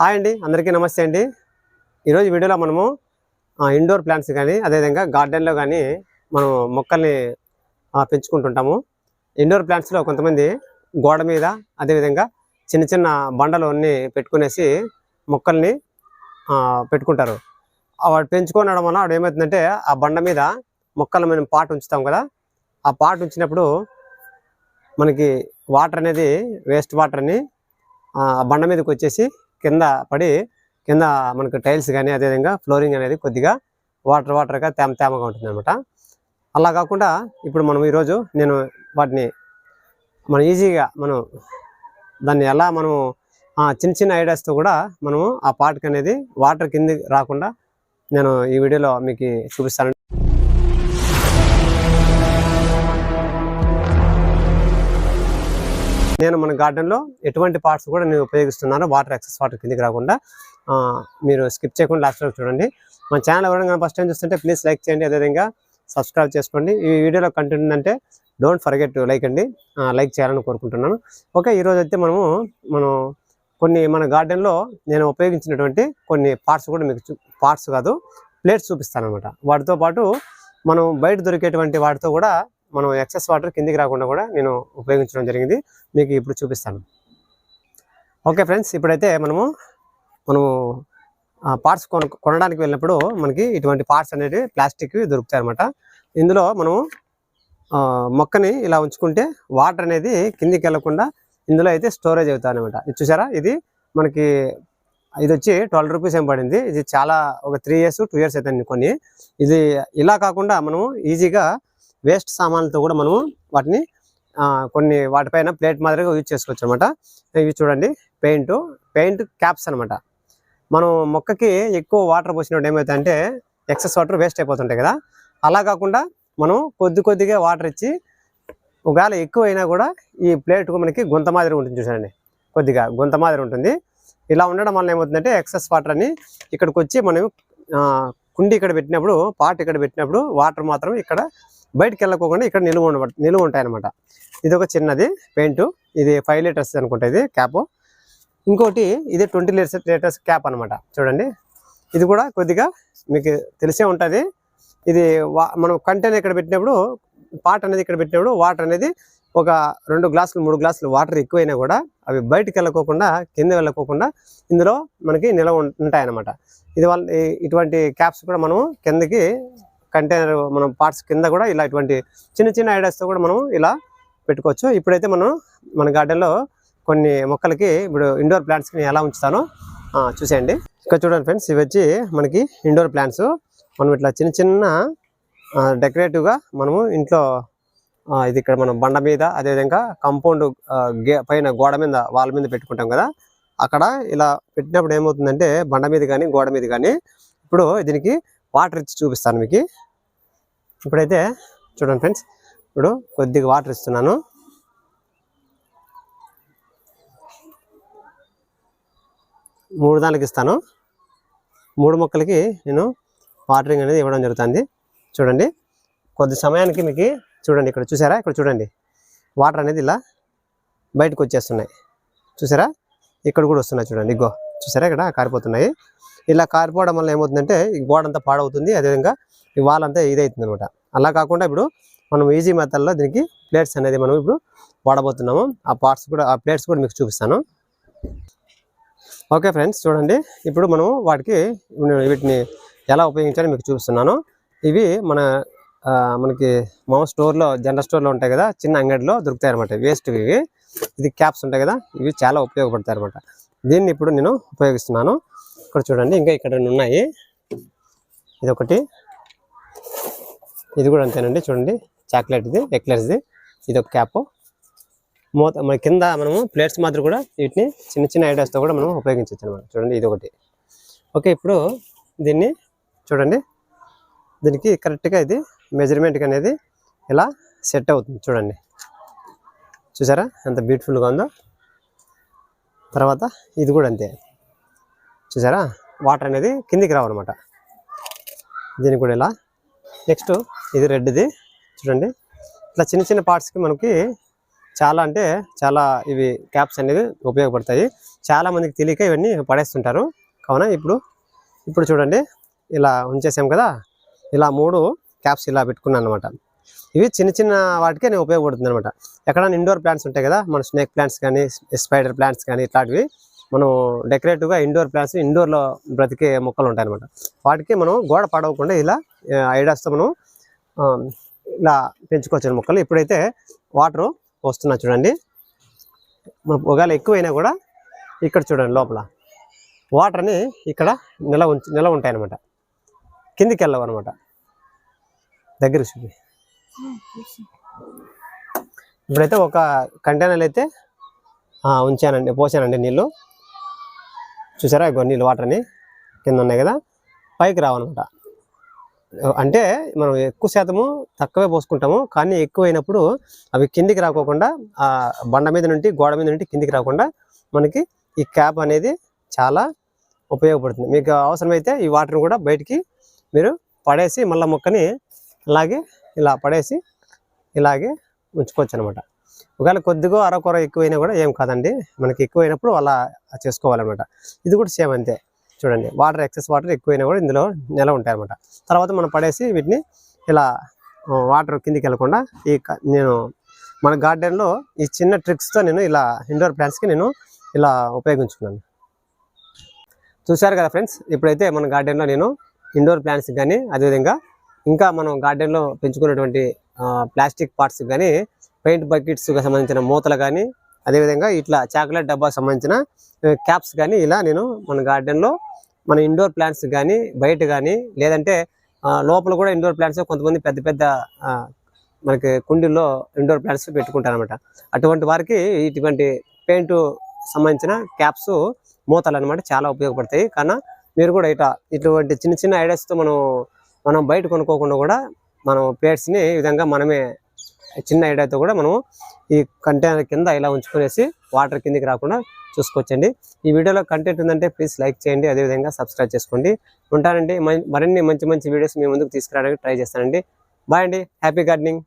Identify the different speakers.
Speaker 1: Hi అండి అందరికీ నమస్తే అండి. ఈరోజు వీడియోలో మనము ఇండోర్ ప్లాంట్స్ కానీ అదేవిధంగా గార్డెన్లో కానీ మనం మొక్కల్ని పెంచుకుంటుంటాము. ఇండోర్ ప్లాంట్స్లో కొంతమంది గోడ మీద అదేవిధంగా చిన్న చిన్న బండలు అన్నీ పెట్టుకునేసి మొక్కల్ని పెట్టుకుంటారు. వాడు పెంచుకోనడం వల్ల వాడు ఏమవుతుందంటే ఆ బండ మీద మొక్కలు మనం పాట్ ఉంచుతాం కదా. ఆ పాటు ఉంచినప్పుడు మనకి వాటర్ అనేది వేస్ట్ వాటర్ అని ఆ బండ మీదకి వచ్చేసి కింద పడి కింద మనకు టైల్స్ కానీ అదేవిధంగా ఫ్లోరింగ్ అనేది కొద్దిగా వాటర్ వాటర్గా తేమ తేమగా ఉంటుంది అనమాట అలా కాకుండా ఇప్పుడు మనం ఈరోజు నేను వాటిని మనం ఈజీగా మనం దాన్ని ఎలా మనం ఆ, చిన్న చిన్న ఐడియాస్తో కూడా మనము ఆ పార్ట్కి అనేది వాటర్ కింద రాకుండా నేను ఈ వీడియోలో మీకు చూపిస్తాను. నేను మన గార్డెన్లో ఎటువంటి పార్ట్స్ కూడా నేను ఉపయోగిస్తున్నాను వాటర్ ఎక్సెస్ వాటర్ కిందికి రాకుండా మీరు స్కిప్ చేయకుండా లాస్ట్ వరకు చూడండి. మన ఛానల్ ఎవరైనా ఫస్ట్ టైం చూస్తుంటే ప్లీజ్ లైక్ చేయండి అదేవిధంగా సబ్స్క్రైబ్ చేసుకోండి. ఈ వీడియోలో కంటెంట్ అంటే డోంట్ ఫర్గెట్ లైక్ అండి లైక్ చేయాలని కోరుకుంటున్నాను. ఓకే ఈరోజు అయితే మనము మనం కొన్ని మన గార్డెన్లో నేను ఉపయోగించినటువంటి కొన్ని పార్ట్స్ కూడా మీకు పార్ట్స్ కాదు ప్లేట్స్ చూపిస్తాను అనమాట వాటితో పాటు మనం బయట దొరికేటువంటి వాటితో కూడా మనం ఎక్సెస్ వాటర్ కిందికి రాకుండా కూడా నేను ఉపయోగించడం జరిగింది. మీకు ఇప్పుడు చూపిస్తాను. ఓకే ఫ్రెండ్స్ ఇప్పుడైతే మనము మనము పార్ట్స్ కొన కొనడానికి వెళ్ళినప్పుడు మనకి ఇటువంటి పార్ట్స్ అనేవి ప్లాస్టిక్ దొరుకుతాయి అనమాట ఇందులో మనము మొక్కని ఇలా ఉంచుకుంటే వాటర్ అనేది కిందికి వెళ్ళకుండా ఇందులో అయితే స్టోరేజ్ అవుతాయి అనమాట ఇది చూసారా? ఇది మనకి ఇది వచ్చి ట్వెల్వ్ రూపీస్ ఏం పడింది. ఇది చాలా ఒక త్రీ ఇయర్స్ టూ ఇయర్స్ అవుతుంది కొన్ని. ఇది ఇలా కాకుండా మనము ఈజీగా వేస్ట్ సామాన్లతో కూడా మనము వాటిని కొన్ని వాటిపైన ప్లేట్ మాదిరిగా యూజ్ చేసుకోవచ్చు అనమాట ఇవి చూడండి పెయింట్ పెయింట్ క్యాప్స్ అనమాట. మనం మొక్కకి ఎక్కువ వాటర్ పోసినప్పుడు ఏమవుతుందంటే ఎక్సెస్ వాటర్ వేస్ట్ అయిపోతుంటాయి కదా. అలా కాకుండా మనం కొద్ది కొద్దిగా వాటర్ ఇచ్చి ఒకవేళ ఎక్కువ అయినా కూడా ఈ ప్లేట్ మనకి గుంత మాదిరి ఉంటుంది చూడండి. కొద్దిగా గుంత మాదిరి ఉంటుంది. ఇలా ఉండడం వల్ల ఏమవుతుందంటే ఎక్సెస్ వాటర్ అని ఇక్కడికి వచ్చి మనం ఆ, కుండి ఇక్కడ పెట్టినప్పుడు పాట్ ఇక్కడ పెట్టినప్పుడు వాటర్ మాత్రం ఇక్కడ బయటకు వెళ్ళకోకుండా ఇక్కడ నిలువ ఉండ నిలువ ఉంటాయి అనమాట ఇది ఒక చిన్నది పెయింట్. ఇది ఫైవ్ లీటర్స్ అనుకుంటా ఇది క్యాప్ ఇంకోటి ఇది ట్వంటీ లీటర్స్ లీటర్స్ క్యాప్ అనమాట చూడండి. ఇది కూడా కొద్దిగా మీకు తెలిసే ఉంటుంది. ఇది వా- మనం కంటైనర్ ఇక్కడ పెట్టినప్పుడు పాట్ అనేది ఇక్కడ పెట్టినప్పుడు వాటర్ అనేది ఒక రెండు గ్లాసులు మూడు గ్లాసులు వాటర్ ఎక్కువైనా కూడా అవి బయటకు వెళ్ళకోకుండా కింద వెళ్ళకోకుండా ఇందులో మనకి నిలవ ఉం- ఉంటాయన్నమాట. ఇది వల్ల ఇటువంటి క్యాప్స్ కూడా మనం కిందకి కంటైనర్ మనం పార్ట్స్ కింద కూడా ఇలా ఇటువంటి చిన్న చిన్న ఐడియాస్తో కూడా మనం ఇలా పెట్టుకోవచ్చు. ఇప్పుడైతే మనం మన గార్డెన్లో కొన్ని మొక్కలకి ఇప్పుడు ఇండోర్ ప్లాంట్స్కి నేను ఎలా ఉంచుతానో చూసేయండి. ఇక్కడ చూడండి ఫ్రెండ్స్ ఇవి వచ్చి మనకి ఇండోర్ ప్లాంట్స్ మనం ఇట్లా చిన్న చిన్న డెకరేటివ్గా మనము ఇంట్లో ఇది ఇక్కడ మనం బండ మీద అదేవిధంగా కాంపౌండ్ పైన గోడ మీద వాళ్ళ మీద పెట్టుకుంటాం కదా. అక్కడ ఇలా పెట్టినప్పుడు ఏమవుతుందంటే బండ మీద కానీ గోడ మీద కానీ ఇప్పుడు దీనికి వాటర్ ఇచ్చి చూపిస్తాను మీకు. ఇప్పుడైతే చూడండి ఫ్రెండ్స్ ఇప్పుడు కొద్దిగా వాటర్ ఇస్తున్నాను. మూడు దానికి ఇస్తాను. మూడు మొక్కలకి నేను వాటరింగ్ అనేది ఇవ్వడం జరుగుతుంది. చూడండి కొద్ది సమయానికి మీకు చూడండి ఇక్కడ చూసారా? ఇక్కడ చూడండి వాటర్ అనేది ఇలా బయటకు వచ్చేస్తున్నాయి. చూసారా? ఇక్కడ కూడా వస్తున్నాయి చూడండి ఇగో. చూసారా? ఇక్కడ కారిపోతున్నాయి. ఇలా కారిపోవడం వల్ల ఏమవుతుందంటే ఈ గోడ అంతా పాడవుతుంది అదేవిధంగా ఈ వాల్ అంతా ఇదవుతుంది అనమాట అలా కాకుండా ఇప్పుడు మనం ఈజీ మెథడ్లో దీనికి ప్లేట్స్ అనేది మనం ఇప్పుడు వాడబోతున్నాము. ఆ పార్ట్స్ కూడా ఆ ప్లేట్స్ కూడా మీకు చూపిస్తాను. ఓకే ఫ్రెండ్స్ చూడండి. ఇప్పుడు మనం వాటికి వీటిని ఎలా ఉపయోగించాలో మీకు చూపిస్తున్నాను. ఇవి మన మనకి మామూలు స్టోర్లో జనరల్ స్టోర్లో ఉంటాయి కదా చిన్న అంగడిలో దొరుకుతాయి అనమాట వేస్ట్ ఇవి. ఇది క్యాప్స్ ఉంటాయి కదా ఇవి చాలా ఉపయోగపడతాయి అనమాట దీన్ని ఇప్పుడు నేను ఉపయోగిస్తున్నాను. ఇక్కడ చూడండి ఇంకా ఇక్కడ ఉన్నాయి. ఇది ఒకటి ఇది కూడా అంతేనండి చూడండి. చాక్లెట్ ఇది ఇది ఒక క్యాప్. మూత మన కింద మనము ప్లేట్స్ మాత్రం కూడా వీటిని చిన్న చిన్న ఐడియాస్తో కూడా మనం ఉపయోగించవచ్చు అనమాట చూడండి ఇది ఒకటి ఓకే ఇప్పుడు దీన్ని చూడండి. దీనికి కరెక్ట్గా ఇది మెజర్మెంట్కి అనేది ఇలా సెట్ అవుతుంది చూడండి. చూసారా? ఎంత బ్యూటిఫుల్గా ఉందో. తర్వాత ఇది కూడా అంతే. చూసారా? వాటర్ అనేది కిందికి రావన్నమాట. దీనికి కూడా ఇలా. నెక్స్ట్ ఇది రెడ్ది. చూడండి. ఇట్లా చిన్న చిన్న పార్ట్స్కి మనకి చాలా అంటే చాలా ఇవి క్యాప్స్ అనేవి ఉపయోగపడతాయి. చాలా మందికి తెలియక ఇవన్నీ పడేస్తుంటారు. కావున ఇప్పుడు ఇప్పుడు చూడండి. ఇలా ఉంచేసాం కదా. ఇలా మూడు క్యాప్స్ ఇలా పెట్టుకున్నాను అనమాట ఇవి చిన్న చిన్న వాటికే నేను ఉపయోగపడుతుంది అనమాట ఎక్కడైనా ఇండోర్ ప్లాంట్స్ ఉంటాయి కదా. మన స్నేక్ ప్లాంట్స్ కానీ స్పైడర్ ప్లాంట్స్ కానీ ఇట్లాంటివి. మనం డెకరేటివ్గా ఇండోర్ ప్లాంట్స్ ఇండోర్లో బ్రతికే మొక్కలు ఉంటాయి అనమాట వాటికి మనం గోడ పడవకుండా ఇలా ఐడియాస్తో మనం ఇలా పెంచుకోవచ్చు మొక్కలు. ఇప్పుడైతే వాటర్ వస్తున్నా చూడండి. మన ఒకవేళ ఎక్కువైనా కూడా ఇక్కడ చూడండి లోపల. వాటర్ని ఇక్కడ నిల ఉంచి నిల ఉంటాయి అనమాట కిందికి వెళ్ళవు అనమాట దగ్గర చూపి ఇప్పుడైతే ఒక కంటైనర్ అయితే ఉంచానండి పోసానండి నీళ్ళు. చూసారా? ఇగో నీళ్ళు వాటర్ని కింద ఉన్నాయి కదా? పైకి రావన్నమాట. అంటే మనం ఎక్కువ శాతము తక్కువే పోసుకుంటాము కానీ ఎక్కువైనప్పుడు అవి కిందికి రాకోకుండా ఆ బండ మీద నుండి గోడ మీద నుండి కిందికి రాకుండా మనకి ఈ క్యాప్ అనేది చాలా ఉపయోగపడుతుంది. మీకు అవసరమైతే ఈ వాటర్ని కూడా బయటికి మీరు పడేసి మళ్ళీ మొక్కని ఇలాగే ఇలా పడేసి ఇలాగే ఉంచుకోవచ్చు అనమాట ఒకవేళ కొద్దిగా అరకొర ఎక్కువైనా కూడా ఏం కాదండి. మనకి ఎక్కువైనప్పుడు అలా చేసుకోవాలన్నమాట. ఇది కూడా సేమ్ అంతే. చూడండి వాటర్ ఎక్సెస్ వాటర్ ఎక్కువైనా కూడా ఇందులో నిల ఉంటాయి అనమాట తర్వాత మనం పడేసి వీటిని ఇలా వాటర్ కిందికి వెళ్ళకుండా ఈ క- నేను మన గార్డెన్లో ఈ చిన్న ట్రిక్స్తో నేను ఇలా ఇండోర్ ప్లాంట్స్కి నేను ఇలా ఉపయోగించుకున్నాను. చూశారు కదా ఫ్రెండ్స్ ఇప్పుడైతే మన గార్డెన్లో నేను ఇండోర్ ప్లాంట్స్కి కానీ అదేవిధంగా ఇంకా మనం గార్డెన్లో పెంచుకున్నటువంటి ప్లాస్టిక్ పార్ట్స్కి కానీ పెయింట్ బకెట్స్కి సంబంధించిన మూతలు కానీ అదేవిధంగా ఇట్లా చాక్లెట్ డబ్బా సంబంధించిన క్యాప్స్ కానీ ఇలా నేను మన గార్డెన్లో మన ఇండోర్ ప్లాంట్స్ కానీ బయట కానీ లేదంటే లోపల కూడా ఇండోర్ ప్లాంట్స్ కొంతమంది పెద్ద పెద్ద మనకి కుండీల్లో ఇండోర్ ప్లాంట్స్ పెట్టుకుంటారు అనమాట అటువంటి వారికి ఇటువంటి పెయింట్ సంబంధించిన క్యాప్స్ మూతలు అనమాట చాలా ఉపయోగపడతాయి. కానీ మీరు కూడా ఇట ఇటువంటి చిన్న చిన్న ఐడియాస్తో మనం మనం బయట కొనుక్కోకుండా కూడా మనం ప్లేట్స్ని ఈ విధంగా మనమే చిన్న ఐడియాతో కూడా మనం ఈ కంటైనర్ కింద ఇలా ఉంచుకునేసి వాటర్ కిందికి రాకుండా చూసుకోవచ్చండి. ఈ వీడియోలో కంటెంట్ ఉందంటే ప్లీజ్ లైక్ చేయండి అదేవిధంగా సబ్స్క్రైబ్ చేసుకోండి. ఉంటానండి. మ- మరిన్ని మంచి మంచి వీడియోస్ మీ ముందుకు తీసుకురావడానికి ట్రై చేస్తానండి. బాయ్ అండి. Happy gardening